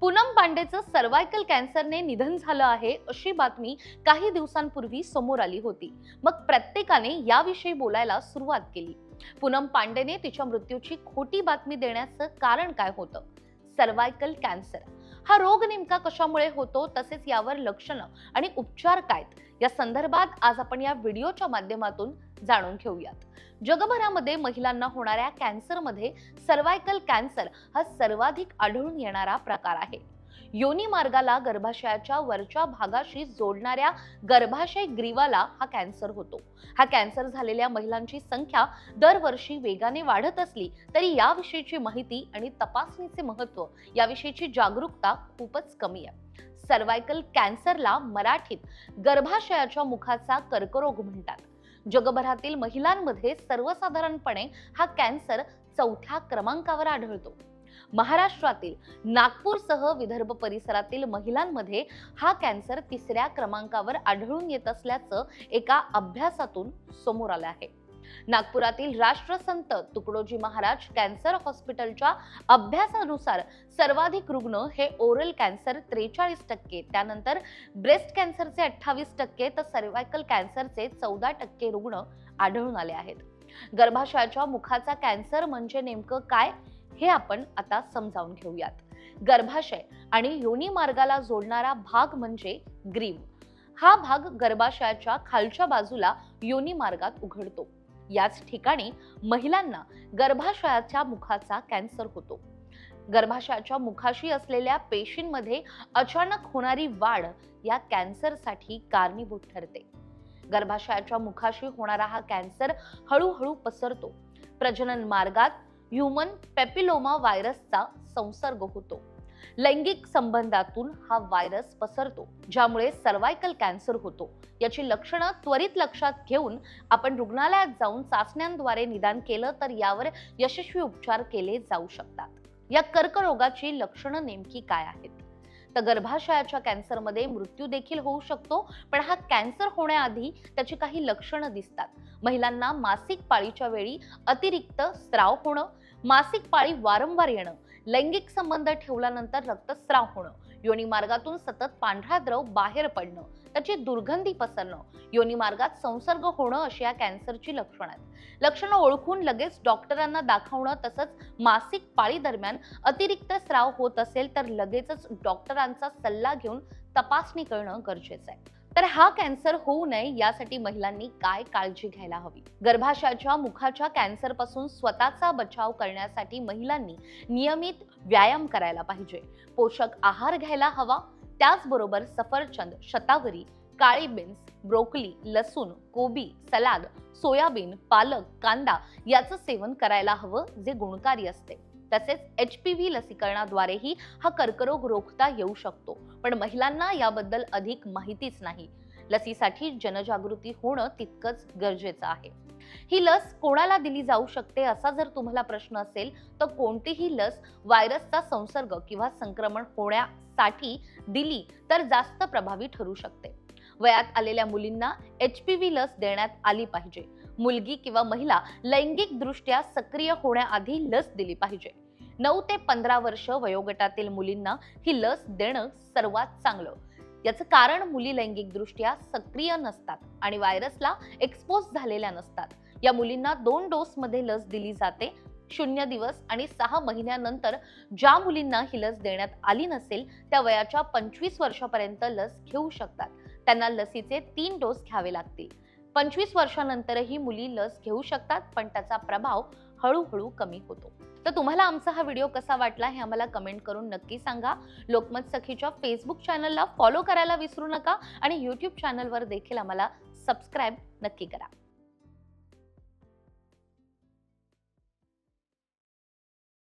Poonam पांडेचं cervical कॅन्सरने निधन झालं आहे अशी बातमी काही दिवसांपूर्वी समोर आली होती. मग प्रत्येकाने याविषयी बोलायला सुरुवात केली. पूनम पांडेने तिच्या मृत्यूची खोटी बातमी देण्याचं कारण काय होतं? Cervical cancer. हा रोग नेमका कशामुळे होतो? तसेच यावर लक्षणं आणि उपचार काय या संदर्भात आज आपण या व्हिडिओच्या माध्यमातून जाणून घेऊयात. जगभरामध्ये महिलांना होणाऱ्या कॅन्सरमध्ये सर्वायकल कॅन्सर हा सर्वाधिक आढळून येणारा प्रकार आहे. योनी मार्गाला गर्भाशयाच्या वरच्या भागाशी जोडणाऱ्या गर्भाशय ग्रीवाला हा कॅन्सर होतो. हा कॅन्सर झालेल्या महिलांची संख्या दरवर्षी वेगाने वाढत असली तरी याविषयीची माहिती आणि तपासणीचे महत्त्व याविषयीची जागरूकता खूपच कमी आहे. सर्वायकल कॅन्सरला मराठीत गर्भाशयाच्या मुखाचा कर्करोग म्हणतात. जगभरातील महिलांमध्ये सर्वसाधारणपणे हा कॅन्सर चौथ्या क्रमांकावर आढळतो. महाराष्ट्रातील नागपूरसह विदर्भ परिसरातील महिलांमध्ये हा कॅन्सर तिसऱ्या क्रमांकावर आढळून येत असल्याचं एका अभ्यासातून समोर आलं आहे. नागपुरातील राष्ट्रसंत तुकडोजी महाराज कॅन्सर हॉस्पिटलच्या अभ्यासानुसार सर्वाधिक रुग्ण हे ओरल कॅन्सर त्रेचाळीस टक्के त्यानंतर ब्रेस्ट कॅन्सरचे अठ्ठावीस टक्के तर सर्वायकल कॅन्सरचे चौदा टक्के रुग्ण आढळून आले आहेत. गर्भाशयाच्या मुखाचा कॅन्सर म्हणजे नेमकं काय? हे आपण आता समजावून घेऊयात. गर्भाशय आणि योनी मार्गाला जोडणारा भाग म्हणजे ग्रीव हा भाग गर्भाशयाच्या खालच्या बाजूला योनी मार्गात उघडतो. याच ठिकाणी महिलांना गर्भाशयाच्या मुखाचा कॅन्सर होतो. गर्भाशयाच्या मुखाशी असलेल्या पेशींमध्ये अचानक होणारी वाढ या कॅन्सरसाठी कारणीभूत ठरते. गर्भाशयाच्या मुखाशी होणारा हा कॅन्सर हळूहळू पसरतो. प्रजनन मार्गात ह्युमन पेपिलोमा व्हायरसचा संसर्ग होतो. लैंगिक संबंधातून हा व्हायरस पसरतो ज्यामुळे सर्वायकल कॅन्सर होतो. याची लक्षणं त्वरित लक्षात घेऊन आपण रुग्णालयात जाऊन चाचण्यांद्वारे निदान केलं तर यावर यशस्वी उपचार केले जाऊ शकतात. या कर्करोगाची लक्षणं नेमकी काय आहेत? तर गर्भाशयाच्या कॅन्सरमध्ये मृत्यू देखील होऊ शकतो पण हा कॅन्सर होण्याआधी त्याची काही लक्षणं दिसतात. महिलांना मासिक पाळीच्या वेळी अतिरिक्त स्त्राव होणं मासिक पाळी वारंवार येणं लैंगिक संबंध ठेवल्यानंतर रक्तस्राव होणं योनिमार्गातून सतत पांढरा द्रव बाहेर पडणं त्याची दुर्गंधी पसरणं योनिमार्गात संसर्ग होणं अशी या कॅन्सरची लक्षणं आहेत. लक्षणं ओळखून लगेच डॉक्टरांना दाखवणं तसंच मासिक पाळी दरम्यान अतिरिक्त स्राव होत असेल तर लगेचच डॉक्टरांचा सल्ला घेऊन तपासणी करणं गरजेचं आहे. तर हा कॅन्सर होऊ नये यासाठी महिलांनी काय काळजी घ्यायला हवी? गर्भाशयाच्या मुखाच्या कॅन्सरपासून स्वतःचा बचाव करण्यासाठी महिलांनी नियमित व्यायाम करायला पाहिजे. पोषक आहार घ्यायला हवा. त्याचबरोबर सफरचंद शतावरी काळी बीन्स ब्रोकली लसूण कोबी सलाद सोयाबीन पालक कांदा याचं सेवन करायला हवं जे गुणकारी असते. तसेच एच पी व्ही लसीकरणाद्वारेही हा कर्करोग रोखता येऊ शकतो. पण महिलांना याबद्दल अधिक माहितीच नाही. लसीसाठी जनजागृती होणं तितकंच गरजेचं आहे. ही लस कोणाला दिली जाऊ शकते असा जर तुम्हाला प्रश्न असेल तर कोणतीही लस व्हायरसचा संसर्ग किंवा संक्रमण होण्यासाठी दिली तर जास्त प्रभावी ठरू शकते. वयात आलेल्या मुलींना एच पी व्ही लस देण्यात आली पाहिजे. मुलगी किंवा महिला लैंगिकदृष्ट्या सक्रिय होण्याआधी लस दिली पाहिजे. नऊ ते पंधरा वर्ष वयोगटातील मुलींना ही लस देणं सर्वात चांगलं. याचं कारण मुली लैंगिकदृष्ट्या सक्रिय नसतात आणि व्हायरसला एक्सपोज झालेल्या नसतात. या मुलींना दोन डोसमध्ये लस दिली जाते शून्य दिवस आणि सहा महिन्यानंतर. ज्या मुलींना ही लस देण्यात आली नसेल त्या वयाच्या पंचवीस वर्षापर्यंत लस घेऊ शकतात. त्यांना लसीचे तीन डोस घ्यावे लागतील. पंचवीस वर्षानंतरही मुली लस घेऊ शकतात पण त्याचा प्रभाव हळूहळू कमी होतो. तर तुम्हाला आमचा हा व्हिडिओ कसा वाटला हे आम्हाला कमेंट करून नक्की सांगा. लोकमत सखीच्या फेसबुक चॅनलला फॉलो करायला विसरू नका आणि यूट्यूब चॅनलवर देखील आम्हाला सबस्क्राईब नक्की करा.